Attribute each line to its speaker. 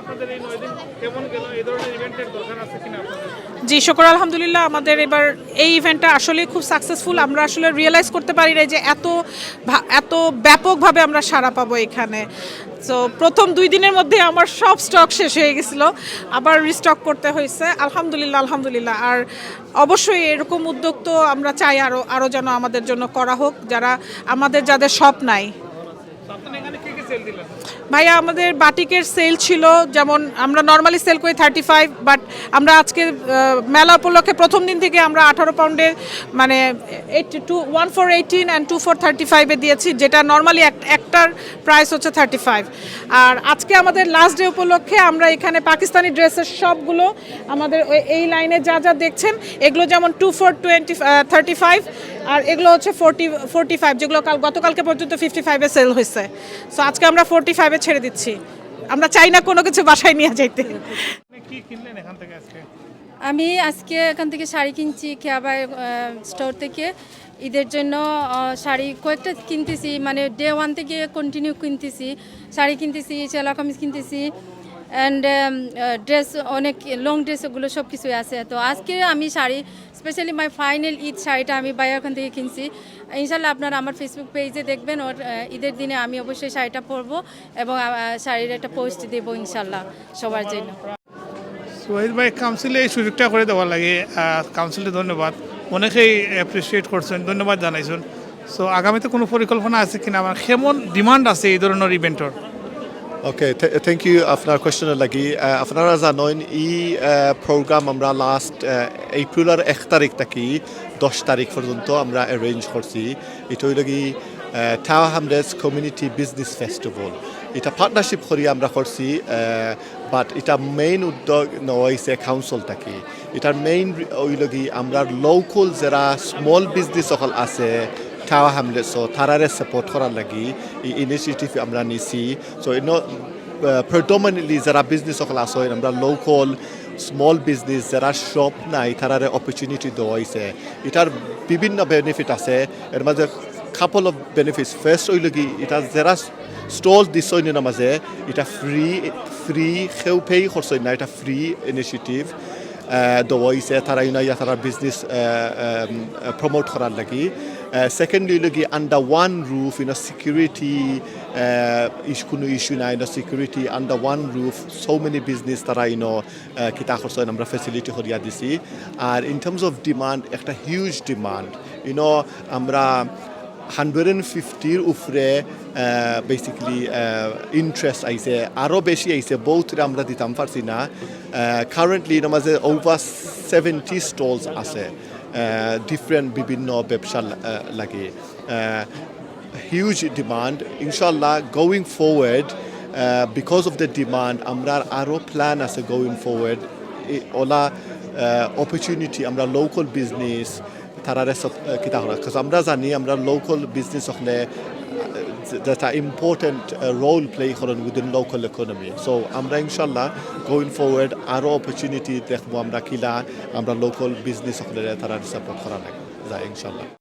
Speaker 1: আপনাদের এই নয় দিন কেমন গেল? এই ধরনের ইভেন্টের দরকার আছে কিনা
Speaker 2: জি শুকর আলহামদুলিল্লাহ আমাদের এবার এই ইভেন্টটা আসলে খুব সাকসেসফুল আমরা আসলে রিয়েলাইজ করতে পারি না যে এত এত ব্যাপকভাবে আমরা সাড়া পাবো এখানে। তো প্রথম দুই দিনের মধ্যে আমার সব স্টক শেষ হয়ে গেছিল। আবার রিস্টক করতে হয়েছে। আলহামদুলিল্লাহ আলহামদুলিল্লাহ। আর অবশ্যই এরকম উদ্যোগ তো আমরা চাই আরও আরও যেন আমাদের জন্য করা হোক। যারা আমাদের যাদের শপ নাই। ভাইয়া, আমাদের বাটিকের সেল ছিল, যেমন আমরা নর্মালি সেল করি থার্টি ফাইভ বাট আমরা আজকে মেলা উপলক্ষে প্রথম দিন থেকে আমরা আঠারো পাউন্ডের মানে eight two one four eighteen and two four thirty ফাইভে দিয়েছি, যেটা নর্মালি একটার প্রাইস হচ্ছে থার্টি ফাইভ আর আজকে আমাদের লাস্ট ডে উপলক্ষে আমরা এখানে পাকিস্তানি ড্রেসের সবগুলো আমাদের এই লাইনে যা যা দেখছেন, এগুলো যেমন two four twenty thirty five আর এগুলো হচ্ছে ফোরটি ফোরটি ফাইভ যেগুলো কাল গতকালকে পর্যন্ত ফিফটি ফাইভে সেল হয়েছে। সো আজকে আমরা ফোরটি ফাইভে ছেড়ে দিচ্ছি। আমরা চাই না কোনো কিছু বাসায় নিয়ে যাইতে।
Speaker 1: আপনি কি কিনলেন এখান থেকে আজকে?
Speaker 3: আমি আজকে এখান থেকে শাড়ি কিনছি খেয়াবাই স্টোর থেকে। ঈদের জন্য শাড়ি কয়েকটা কিনতেছি মানে ডে ওয়ান থেকে কন্টিনিউ কিনতেছি। শাড়ি কিনতেছি চেলা কামিজ কিনতেছি। অ্যান্ড ড্রেস অনেক লং ড্রেস ওগুলো সব কিছুই আছে। তো আজকে আমি sari specially my final Eid শাড়িটা আমি বাইরে ওখান থেকে কিনছি। ইনশাল্লাহ আপনারা আমার ফেসবুক পেজে দেখবেন, ওর ঈদের দিনে আমি অবশ্যই শাড়িটা পরবো এবং শাড়ির একটা পোস্ট দেবো ইনশাল্লাহ সবার জন্য।
Speaker 1: সোহিদ ভাই কাউন্সিলে এই সুযোগটা করে দেওয়ার লাগে। কাউন্সিলে ধন্যবাদ। অনেকেই অ্যাপ্রিসিয়েট করছেন, ধন্যবাদ জানাইছেন। সো আগামীতে কোনো পরিকল্পনা আছে কিনা? আমার কেমন ডিমান্ড আছে এই ধরনের ইভেন্টর
Speaker 4: ওকে থ্যাংক ইউ আপনার কোয়েশ্চনের লাগি আপনারা জানেন ই প্রোগ্রাম আমরা লাস্ট এপ্রিলের এক তারিখ থাকি দশ তারিখ পর্যন্ত আমরা অ্যারেঞ্জ করছি এটা লাগি Tower Hamlets community business festival এটা পার্টনারশিপ করি আমরা করছি বাট এটা মেইন উদ্যোগ নয়ছে কাউন্সিল থাকি এটার মেইন ওই লগি আমরা লোকাল যারা স্মল বিজনেস সকল আছে টাওয়া হামলেট সো তারারে সাপোর্ট করার লাগি এই ইনিশিয়েটিভ আমরা নিছি সো ইন প্রেডোমিনেটলি যারা বিজনেস সকল আছে আমরা লোকাল স্মল বিজনেস যারা শপ নাই তারারে অপরচুনিটি দেওয়া হয়েছে এটার বিভিন্ন বেনিফিট আছে এর মাঝে কাপল অফ বেনিফিটস ফার্স্ট হইল কি এটা যারা স্টল দিছই না মাঝে এটা ফ্রি ফ্রি সেও পে করছই না হয়েছে তারা ইউনা ইয়া তারা বিজনেস প্রমোট করার লাগি সেকেন্ডলি লগি under one roof insecurity কোনো ইস্যু নাই insecurity under one roof so many business তারা ইন কিতা করছেন আমরা ফেসিলিটি করিয়া দিছি আর ইন টার্মস অফ ডিমান্ড একটা হিউজ ডিমান্ড ইউনো আমরা হান্ড্রেড অ্যান্ড ফিফটির উপরে বেসিক্যালি ইন্টারেস্ট আইছে আরও বেশি আইছে বহুত আমরা দিতাম পারছি না কারেন্টলি মাঝে ওভার সেভেন্টি স্টলস আছে ডিফারেন্ট বিভিন্ন ব্যবসা লা- লাগে হিউজ ডিমান্ড ইনশাল্লাহ going forward because of the demand আমরা আরও প্ল্যান আছে গোয়িং ফরওয়ার্ড ওলা অপরচুনিটি আমরা লোকাল বিজনেস তারারে সব কিতা করা কাজ আমরা জানি, আমরা লোকাল বিজনেস হলে যেটা ইম্পর্টেন্ট রোল প্লে করেন উইদিন লোকাল ইকোনমি সো আমরা ইনশাল্লাহ গোয়িং ফরওয়ার্ড আরও অপরচুনিটি দেখব আমরা কিলা, আমরা লোকাল বিজনেস হলে তারা সাপোর্ট করা লাগে যায় ইনশাল্লাহ